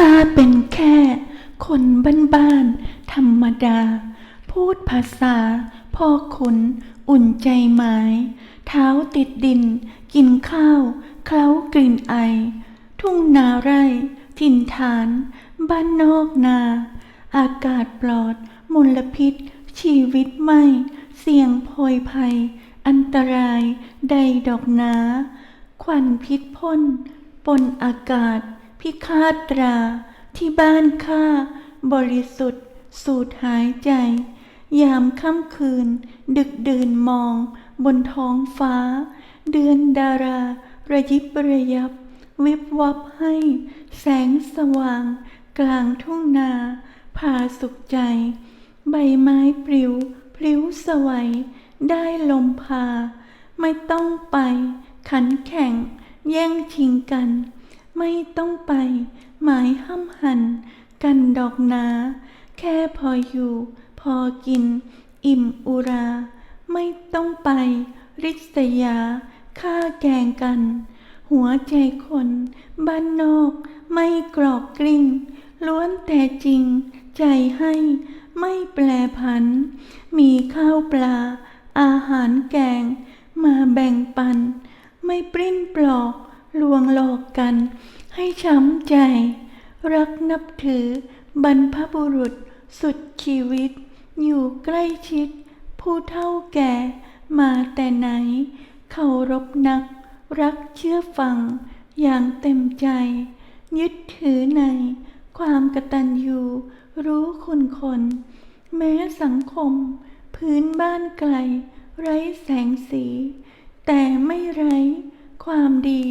ข้าเป็นแค่ คนบ้านๆธรรมดา พูดภาษา พ่อขุน อุ่นใจหมาย เท้าติดดิน กินข้าว เคล้ากลิ่นไอ ทุ่งนาไร่ ถิ่นฐาน บ้านนอกนา อากาศปลอด มลพิษ ชีวิตไม่ เสี่ยงโพยภัย อันตราย ใดดอกนา ควันพิษพ่นปนอากาศ พิฆาตตรา ที่บ้านข้าบริสุทธิ์ สูดหายใจ ยามค่ำคืน ดึกดื่นมอง บนท้องฟ้า เดือนดารา ระยิบระยับ วิบวับให้ แสงสว่าง กลางทุ่งนาพาสุขใจ ใบไม้ปลิว พลิ้วสวัย ได้ลมพา ไม่ต้องไป ขันแข่ง แย่งชิงกัน ไม่ต้องไป หมายห้ำหัน กันดอกนา แค่พออยู่ พอกิน อิ่มอุรา ไม่ต้องไป ริษยาฆ่าแกงกัน หัวใจคน บ้านนอก ไม่กรอกกลิ้ง ล้วนแต่จริง ใจให้ไม่แปรผัน มีข้าวปลา อาหารแกง มาแบ่งปัน ไม่ปริ้นปลอก ลวงหลอกกัน ให้ช้ำใจ รักนับถือบรรพบุรุษสุดชีวิต อยู่ใกล้ชิด ผู้เฒ่าแก่มาแต่ไหน เคารพนัก รักเชื่อฟัง อย่างเต็มใจ ยึดถือใน ความกตัญญูรู้คุณคน แม้สังคม พื้นบ้านไกล ไร้แสงสี แต่ไม่ไร้ความดี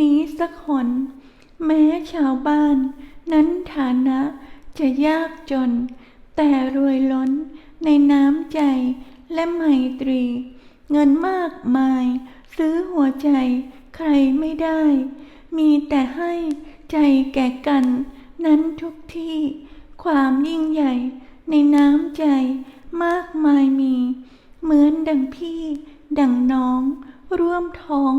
นี้สักหน แม้ชาวบ้าน นั้นฐานะจะยากจน แต่รวยล้นในน้ำใจและไมตรี เงินมากมาย ซื้อหัวใจใครไม่ได้ มีแต่ให้ใจแก่กัน นั้นทุกที่ ความยิ่งใหญ่ในน้ำใจมากมายมี เหมือนดังพี่ ดังน้อง ร่วมท้อง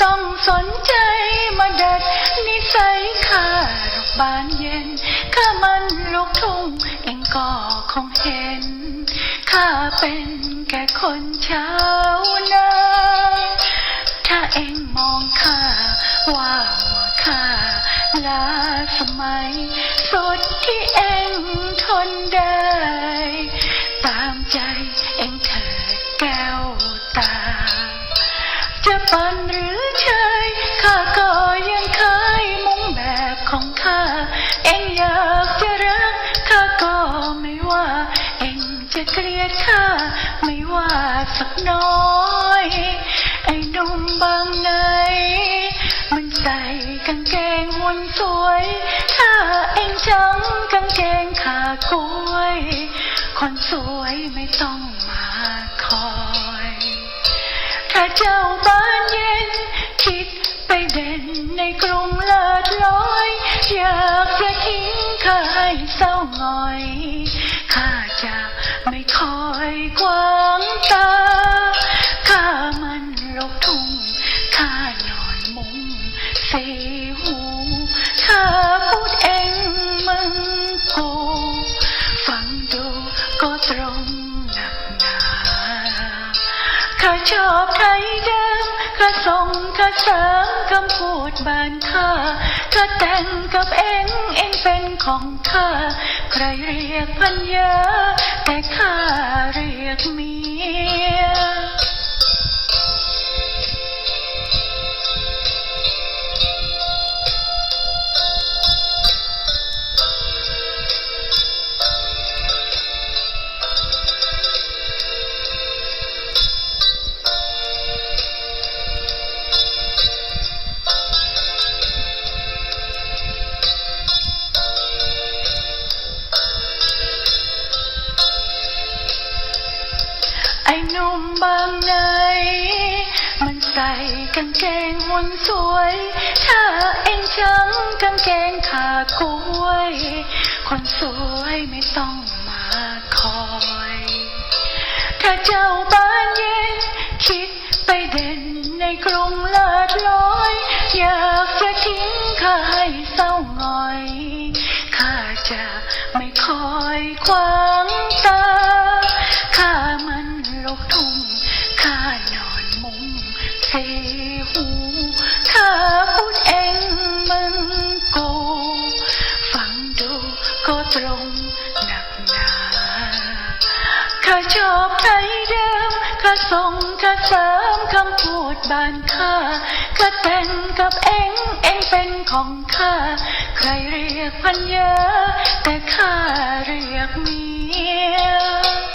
ต้องสนใจมาดัดนิสัยข้าหรอกบานเย็นข้ามันลูกทุ่งเองก็คงเห็นข้าเป็นแค่คนชาวนาถ้าเองมองข้าว่าข้าลาสมัยสุดที่เองทนได้ ตามใจเองเถิดแก้วตา จะปันหรือ เกลียดข้าไม่ว่าสักน้อย ไอ้หนุ่มบางไหน มันใส่กางเกงหุ่นสวย ถ้าเองจังกางเกงขากล้วย คนสวยไม่ต้องมาคอย ถ้าเจ้าบ้านเย็น คิดไปเด่นในกรุงเลิศลอย อยากจะทิ้งข้าให้เศร้าหงอย ตา ข้ามันลกทุ่ง ข้านอนมุงเสหู ข้าพูดเองมึงกูฟังดูก็ตรงหนักหนา ข้าชอบไทยเดิม ข้าส่งข้าเสริมคำพูดบานข้า ข้าแต่งกับเองเองเป็นของข้า ใครเรียกพันยาแต่ข้าเรียกมี ย ไอหนุ่มบางไหนมันใส่กางเกงหุ่นสวยถ้าเองจังกางเกงขากล้วย คนสวยไม่ต้องมาคอย ถ้าเจ้าบ้านเย็น คิดไปเด่นในกรุงเลิศลอย อยากจะทิ้งข้าให้เศร้าหงอย ข้าจะไม่คอยขวา ทรงข้าเสริมคำพูดบานข้าข้าแต่งกับเองเองเป็นของข้า ใครเรียกพันยาแต่ข้าเรียกเมีย